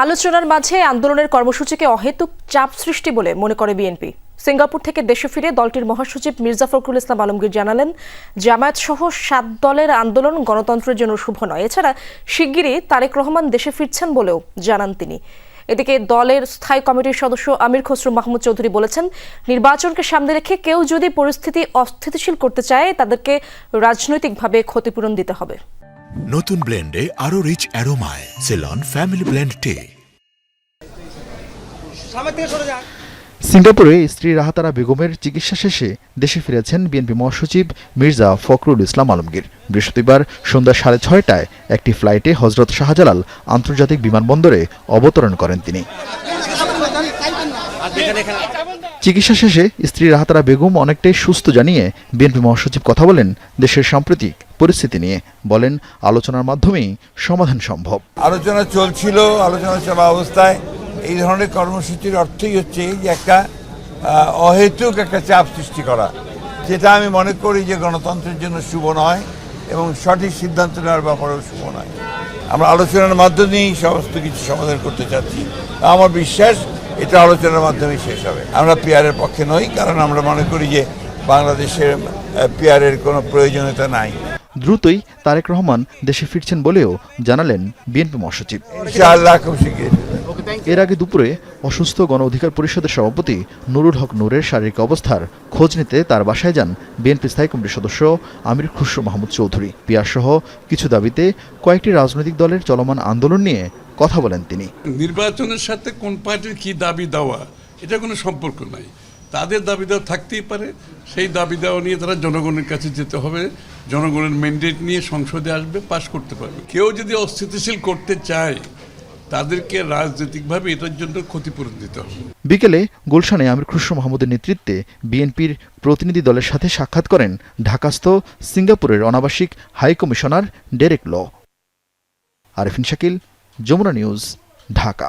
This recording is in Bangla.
আলোচনার মাঝে আন্দোলনের কর্মসূচিকে অহেতুক চাপ সৃষ্টি বলে মনে করে বিএনপি। সিঙ্গাপুর থেকে দেশে ফিরে দলটির মহাসচিব মির্জা ফখরুল ইসলাম আলমগীর জানালেন, জামায়াত সহ সাত দলের আন্দোলন গণতন্ত্রের জন্য শুভ নয়। এছাড়া শিগগিরই তারেক রহমান দেশে ফিরছেন বলেও জানান তিনি। এদিকে দলের স্থায়ী কমিটির সদস্য আমির খসরু মাহমুদ চৌধুরী বলেছেন, নির্বাচনকে সামনে রেখে কেউ যদি পরিস্থিতি অস্থিতিশীল করতে চায়, তাদেরকে রাজনৈতিকভাবে ক্ষতিপূরণ দিতে হবে। নতুন ব্লেন্ডে আরও রিচ অ্যারোমায় সেলন ফ্যামিলি ব্লেন্ড টে সিঙ্গাপুরে স্ত্রী রাহাতারা বেগমের চিকিৎসা শেষে দেশে ফিরেছেন বিএনপি মহাসচিব মির্জা ফখরুল ইসলাম আলমগীর। বৃহস্পতিবার সন্ধ্যা সাড়ে ছয়টায় একটি ফ্লাইটে হজরত শাহজালাল আন্তর্জাতিক বিমানবন্দরে অবতরণ করেন তিনি। চিকিৎসা শেষে স্ত্রী রাহাতারা বেগম অনেকটাই সুস্থ জানিয়ে বিএনপি মহাসচিব কথা বলেন দেশের সাম্প্রতিক পরিস্থিতি নিয়ে বলেন আলোচনার মাধ্যমেই সমাধান সম্ভব। আলোচনা চলছিল, আলোচনা চলা অবস্থায় এই ধরনের কর্মসূচির অর্থই হচ্ছে যে একটা অহেতুক একটা চাপ সৃষ্টি করা, যেটা আমি মনে করি যে গণতন্ত্রের জন্য শুভ নয় এবং সঠিক সিদ্ধান্ত নেওয়ার ব্যাপারেও শুভ নয়। আমরা আলোচনার মাধ্যমেই সমস্ত কিছু সমাধান করতে চাচ্ছি। আমার বিশ্বাস এটা আলোচনার মাধ্যমেই শেষ হবে। আমরা পিয়ারের পক্ষে নই, কারণ আমরা মনে করি যে বাংলাদেশের পিয়ারের কোনো প্রয়োজনীয়তা নাই। দ্রুতই তারেক রহমান দেশে ফিরছেন বলেও জানালেন বিএনপি মহাসচিব। এর আগে দুপুরে অসুস্থ গণ অধিকার পরিষদের সভাপতি নুরুল হক নূরের শারীরিক অবস্থার খোঁজ নিতে তার বাসায় যান বিএনপি স্থায়ী কমিটির সদস্য আমির খুসরু মাহমুদ চৌধুরী। পিয়াসহ কিছু দাবিতে কয়েকটি রাজনৈতিক দলের চলমান আন্দোলন নিয়ে কথা বলেন তিনি। নির্বাচনের সাথে কোন পার্টির কি দাবি দেওয়া এটা কোনো সম্পর্ক নাই। তাদের দাবি দেওয়া থাকতেই পারে। সেই দাবি দেওয়া নিয়ে তারা জনগণের কাছে যেতে হবে। জনগণের ম্যান্ডেট নিয়ে সংসদে আসবে পাশ করতে পারবে। কেউ যদি অস্থিতিশীল করতে চায়, তাদেরকে রাজনৈতিকভাবে এটার জন্য ক্ষতিপূরণ দিতে হবে। বিকেলে গুলশানে আমির খুসরু মাহমুদের নেতৃত্বে বিএনপির প্রতিনিধি দলের সাথে সাক্ষাৎ করেন ঢাকাস্থ সিঙ্গাপুরের অনাবাসিক high commissioner Derek Loh. Arifin Shakil, Jamuna news, Dhaka.